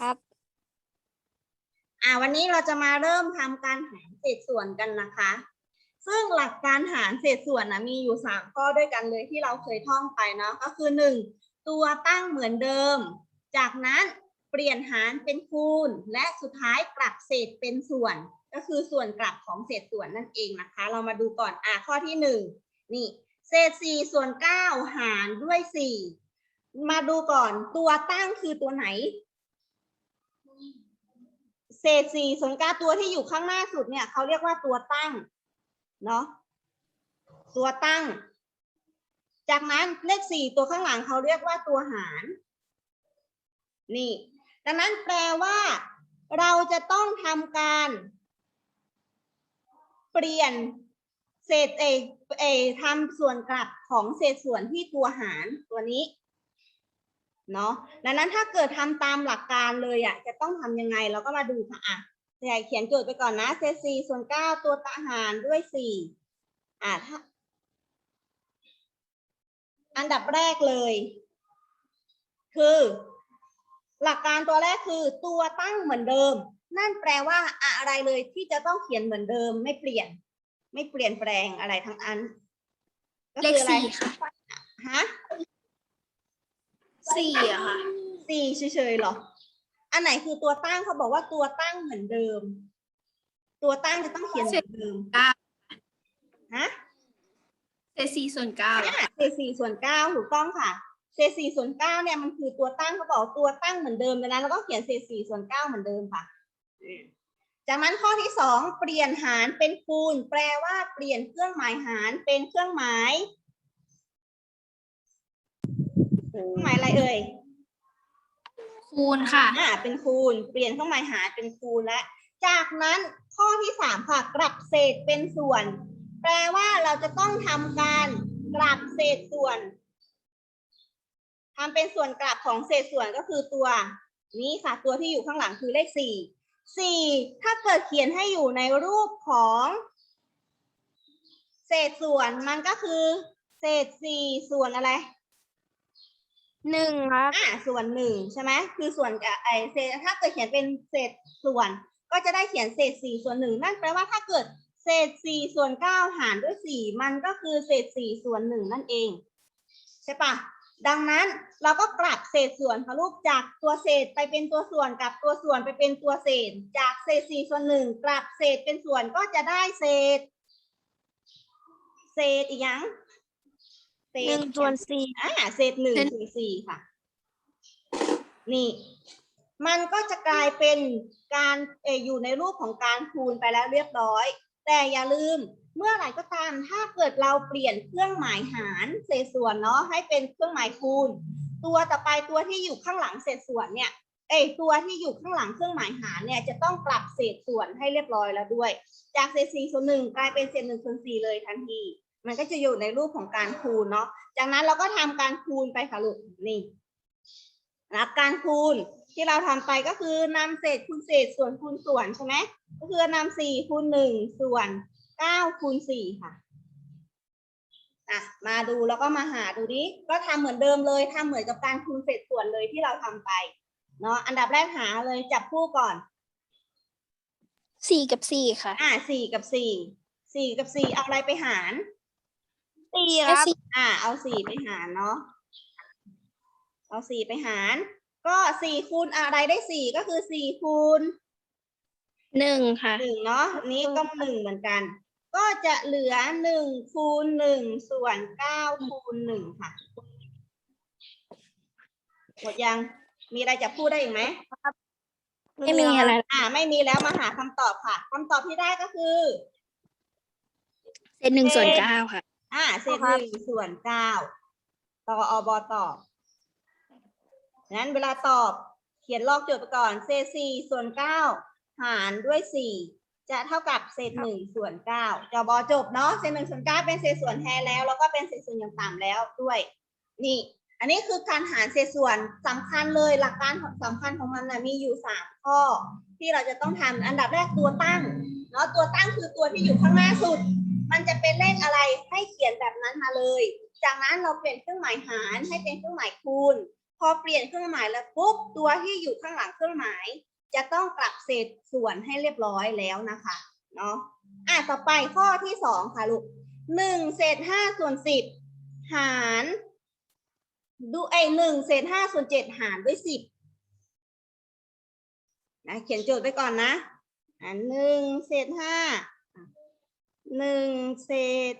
ครับ อ่าวันนี้เราจะมาเริ่มทำการหารเศษส่วนกันนะคะ ซึ่งหลักการหารเศษส่วนนะมีอยู่สามข้อด้วยกันเลยที่เราเคยท่องไปเนาะก็คือหนึ่งตัวตั้งเหมือนเดิม จากนั้นเปลี่ยนหารเป็นคูณ และสุดท้ายกลับเศษเป็นส่วน ก็คือส่วนกลับของเศษส่วนนั่นเองนะคะ เรามาดูก่อนอ่าข้อที่หนึ่งนี่เศษสี่ส่วนเก้าหารด้วยสี่มาดูก่อนตัวตั้งคือตัวไหน เศษสี่ส่วนก้างตัวที่อยู่ข้างหน้าสุดเนี่ยเขาเรียกว่าตัวตั้งเนาะตัวตั้ง จากนั้นเลขสี่ตัวข้างหลังเขาเรียกว่าตัวหาร นี่ดังนั้นแปลว่า เราจะต้องทำการ เปลี่ยนเศษเอเอทำส่วนกลับของเศษส่วนที่ตัวหารตัวนี้ เนาะดังนั้นถ้าเกิดทำตามหลักการเลยอะจะต้องทำยังไงเราก็มาดูค่ะอะใหญ่เขียนโจทย์ไปก่อนนะเศษสี่ส่วนเก้าตัวตะหารด้วยสี่อะถ้าอันดับแรกเลย คือ หลักการตัวแรกคือตัวตั้งเหมือนเดิม นั่นแปลว่าอะไรเลยที่จะต้องเขียนเหมือนเดิมไม่เปลี่ยน ไม่เปลี่ยนแปลงอะไรทั้งอันก็เลคืขออะไรสี่ค่ะ สี่อะค่ะสี่เฉยๆเหรอ อันไหนคือตัวตั้งเขาบอกว่าตัวตั้งเหมือนเดิม ตัวตั้งจะต้องเขียนเหมือนเดิมเก้าฮะเศษสี่ส่วนเก้าอะเศษสี่ส่วนเก้าถูกต้องค่ะเศษสี่ส่วนเก้าเนี่ยมันคือตัวตั้งเขาบอกตัวตั้งเหมือนเดิมดังนั้นแล้วก็เขียนเศษสี่ส่วนเก้าเหมือนเดิมค่ะอืมจากนั้นข้อที่สองเปลี่ยนหารเป็นคูณ แปลว่าเปลี่ยนเครื่องหมายหารเป็นเครื่องหมาย เครื่องหมายอะไรเอ่ย คูณค่ะ อ่า เป็นคูณ เปลี่ยนเครื่องหมายหารเป็นคูณและ จากนั้นข้อที่สามค่ะ กลับเศษเป็นส่วน แปลว่าเราจะต้องทำการกลับเศษส่วนทำเป็นส่วนกลับของเศษส่วนก็คือตัว นี้ค่ะตัวที่อยู่ข้างหลังคือเลขสี่สี่ถ้าเกิดเขียนให้อยู่ในรูปของ เศษส่วนมันก็คือ เศษสี่ส่วนอะไร หนึ่งครับอ่าส่วนหนึ่งใช่ไหมคือส่วนกับไอเศษถ้าเกิดเขียนเป็นเศษส่วน ก็จะได้เขียนเศษสี่ส่วนหนึ่งนั่นแปลว่าถ้าเกิดเศษสี่ส่วนเก้าหารด้วยสี่มันก็คือเศษสี่ส่วนหนึ่งนั่นเอง ใช่ปะดังนั้นเราก็กลับเศษส่วนค่ะลูกจากตัวเศษไปเป็นตัวส่วนกับตัวส่วนไปเป็นตัวเศษ จากเศษสี่ส่วนหนึ่งกลับเศษเป็นส่วนก็จะได้เศษ เศษอีกอยัง เศษหนึ่งส่วนสี่อ่าเศษหนึ่งเศษส่วนสี่ค่ะ นี่ มันก็จะกลายเป็นการเอออยู่ในรูปของการคูณไปแล้วเรียบร้อย แต่อย่าลืมเมื่อไหร่ก็ตามถ้าเกิดเราเปลี่ยนเครื่องหมายหารเศษส่วนเนาะให้เป็นเครื่องหมายคูณ ตัวต่อไปตัวที่อยู่ข้างหลังเศษส่วนเนี่ยเอยตัวที่อยู่ข้างหลังเครื่องหมายหารเนี่ยจะต้องกลับเศษส่วนให้เรียบร้อยแล้วด้วย จากเศษสี่ส่วนหนึ่งกลายเป็นเศษหนึ่งส่วนสี่เลยทันที มันก็จะอยู่ในรูปของการคูณเนาะ จากนั้นเราก็ทำการคูณไปค่ะลูกนี่นะการคูณที่เราทำไปก็คือนำเศษคูณเศษส่วนคูณส่วนใช่ไหมก็คือนำสี่คูณหนึ่งส่วนเก้าคูณสี่ค่ะอะมาดูแล้วก็มาหาดูดิก็ทำเหมือนเดิมเลยทำเหมือนกับการคูณเศษส่วนเลยที่เราทำไปเนาะอันดับแรกหาเลยจับคู่ก่อนสี่กับสี่ค่ะ อะสี่กับสี่สี่กับสี่เอาอะไรไปหาร สี่ครับอ่า เอาสี่ไปหารเนาะเอาสี่ไปหาร ก็สี่คูณอะไรได้สี่ก็คือสี่คูณหนึ่งค่ะหนึ่งเนาะอันนี้ก็หนึ่งเหมือนกัน ก็จะเหลือหนึ่งคูณหนึ่งส่วนเก้าคูณหนึ่งค่ะหมดยังมีอะไรจะพูดได้อีกไหมไม่มีอะไรอ่า ไม่มีแล้วมาหาคำตอบค่ะคำตอบที่ได้ก็คือเศษหนึ่งส่วนเก้าค่ะ อ่าเศษครัหบนึ่งส่วนเก้าต่ออบตอบงั้นเวลาตอบเขียนลอกโจทย์ไปก่อนเศษสี่ส่วนเก้าหารด้วยสี่จะเท่ากับเศษหนึ่งส่วนเก้าจบจบเนาะเศษหนึ่งส่วนเก้าเป็นเศษส่วนแท้แล้ว แล้วก็เป็นเศษส่วนอย่างต่ำแล้วด้วย นี่ อันนี้คือการหารเศษส่วนสำคัญเลยหลักการสำคัญของมันนะมีอยู่สามข้อ ที่เราจะต้องทำอันดับแรกตัวตั้งเนาะตัวตั้งคือตัวที่อยู่ข้างหน้าสุด มันจะเป็นเลขอะไรให้เขียนแบบนั้นมาเลย จากนั้นเราเปลี่ยนเครื่องหมายหารให้เป็นเครื่องหมายคูณ พอเปลี่ยนเครื่องหมายแล้วปุ๊บตัวที่อยู่ข้างหลังเครื่องหมาย จะต้องกลับเศษส่วนให้เรียบร้อยแล้วนะคะเนาะอะต่อไปข้อที่สองค่ะลูกหนึ่งเศษห้าส่วนสิบหารดูไอหนึ่งเศษห้าส่วนเจ็ดหารด้วยสิบนะเขียนโจทย์ไปก่อนนะ อะหนึ่งเศษห้าหนึ่งเศษ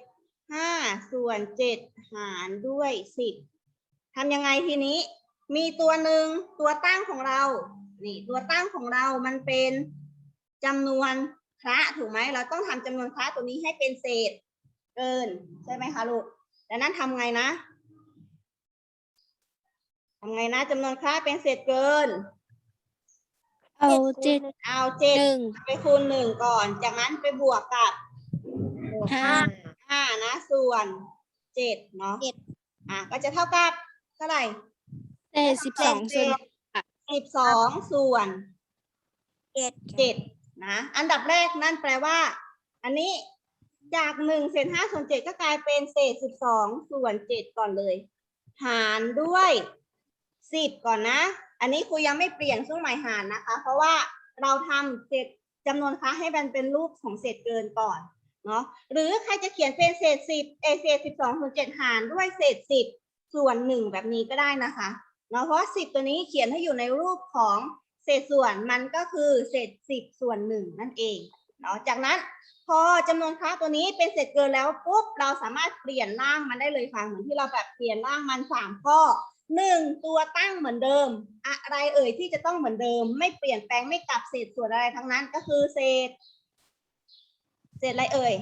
ห้าส่วนเจ็ดหารด้วยสิบทำยังไงทีนี้ มีตัวหนึ่งตัวตั้งของเรา นี่ตัวตั้งของเรามันเป็นจำนวนคระถูกไหมเราต้องทำจำนวนคระตัวนี้ให้เป็นเศษเกินใช่ไหมคะลูกดังนั้นทำไงนะทำไงนะจำนวนคระเป็นเศษเกิน เอาเจ็ดเอาเจ็ดหนึ่งไปคูณหนึ่งก่อน จากนั้นไปบวกกับห้าห้านะ ส่วนเจ็ดเนาะเจ็ดอะก็จะเท่ากับเท่าไหร่เศษสิบสองส่วนสิบสองส่วนเจ็ดเจ็ดนะ อันดับแรกนั่นแปลว่า อันนี้จากหนึ่งเศษห้าส่วนเจ็ดก็กลายเป็นเศษสิบสองส่วนเจ็ดก่อนเลย หารด้วยสิบก่อนนะ อันนี้ครูยังไม่เปลี่ยนเครื่องหมายหารนะคะ เพราะว่าเราทำเศษจำนวนค้าให้มันเป็นรูปของเศษเกินก่อนเนาะหรือใครจะเขียนเป็นเศษสิบเอเศษสิบสองส่วนเจ็ดหารด้วยเศษสิบส่วนหนึ่งแบบนี้ก็ได้นะคะเนาะเพราะสิบตัวนี้เขียนให้อยู่ในรูปของเศษส่วนมันก็คือเศษสิบส่วนหนึ่งนั่นเองเนาะจากนั้นพอจำนวนค้าตัวนี้เป็นเศษเกินแล้วปุ๊บเราสามารถเปลี่ยนร่างมันได้เลยค่ะเหมือนที่เราแบบเปลี่ยนร่างมันสามข้อ หนึ่งตัวตั้งเหมือนเดิม อะไรเอ่ยที่จะต้องเหมือนเดิม ไม่เปลี่ยนแปลงไม่กลับเศษส่วนอะไรทั้งนั้นก็คือเศษ เศษอะไรเอ่ย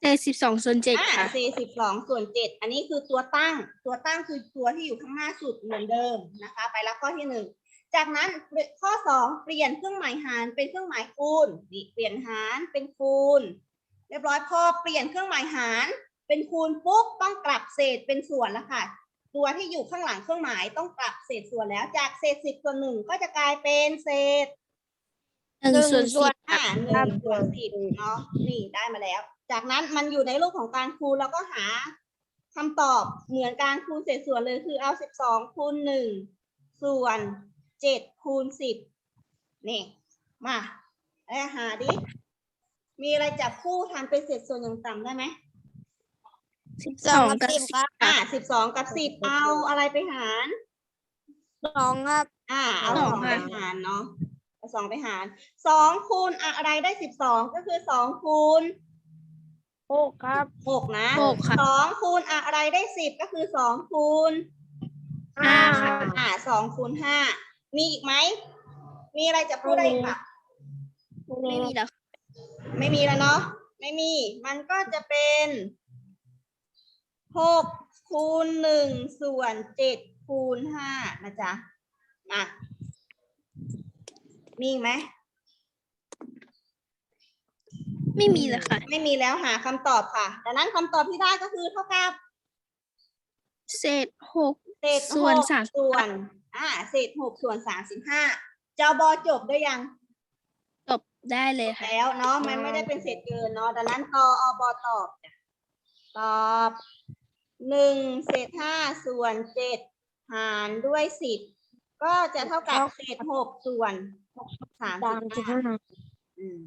เศษสิบสองส่วนเจ็ดอ่าค่ะเศษสิบสองส่วนเจ็ดอันนี้คือตัวตั้ง ตัวตั้งคือตัวที่อยู่ข้างหน้าสุดเหมือนเดิมนะคะ ไปแล้วข้อที่หนึ่งจากนั้นข้อสองเปลี่ยนเครื่องหมายหารเป็นเครื่องหมายคูณนี่เปลี่ยนหารเป็นคูณ เรียบร้อยพอเปลี่ยนเครื่องหมายหารเป็นคูณปุ๊บต้องกลับเศษเป็นส่วนแล้วค่ะ ตัวที่อยู่ข้างหลังเครื่องหมายต้องกลับเศษส่วนแล้ว จากเศษสิบส่วนหนึ่งก็จะกลายเป็นเศษหนึ่งส่วนสิบอ่าหนึ่งส่วนสิบเนาะนี่ได้มาแล้ว จากนั้นมันอยู่ในรูปของการคูณเราก็หาคำตอบเหมือนการคูณเศษส่วนเลยคือเอาสิบสองคูณหนึ่งส่วนเจ็ดคูณสิบนี่มาแล้วหาดิมีอะไรจับคู่ทำเป็นเศษส่วนอย่างต่ำได้ไหม สิบสองกับสิบอ่าสิบสองกับสิบเอาอะไรไปหาร สองครับอ่าเอาสสอองงไปค่ะหารเนาะเอาสองไปหารสองคูณอะไรได้สิบสองก็คือสองคูณหกครับหกนะหกค่ะสองคูณอะไรได้สิบก็คือสองคูณห้าค่ะอ่าสองคูณห้ามีอีกไหม มีอะไรจะพูดได้อีกปะไม่มีแล้ว ไม่มีแล้วเนาะไม่มี มันก็จะเป็น หกคูณหนึ่งส่วนเจ็ดคูณห้านะจ๊ะ มา มีอีกไหม ไม่มีแล้วค่ะ ไม่มีแล้วหาคำตอบค่ะ ดังนั้นคำตอบที่ได้ก็คือเท่ากับ เศษหกเศษส่วนหกสามส่วน อ่า เศษหกส่วนสามสิบห้าเจ้าบอจบได้ยัง จบได้เลยค่ะ แล้วเนาะ มันไม่ได้เป็นเศษเกินเนาะ ดังนั้นตออบอตอบจ้ะตอบ หนึ่งเศษห้าส่วนเจ็ดหารด้วยสิบก็จะเท่ากับเศษหกส่วนสามสิบห้าอืม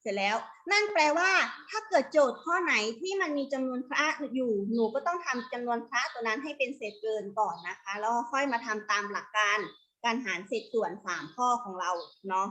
เสร็จแล้ว นั่นแปลว่า ถ้าเกิดโจทย์ข้อไหนที่มันมีจำนวนคระอยู่ หนูก็ต้องทำจำนวนคระตัวนั้นให้เป็นเศษเกินก่อนนะคะ แล้วค่อยมาทำตามหลักการการหารเศษส่วนสามข้อของเราเนาะ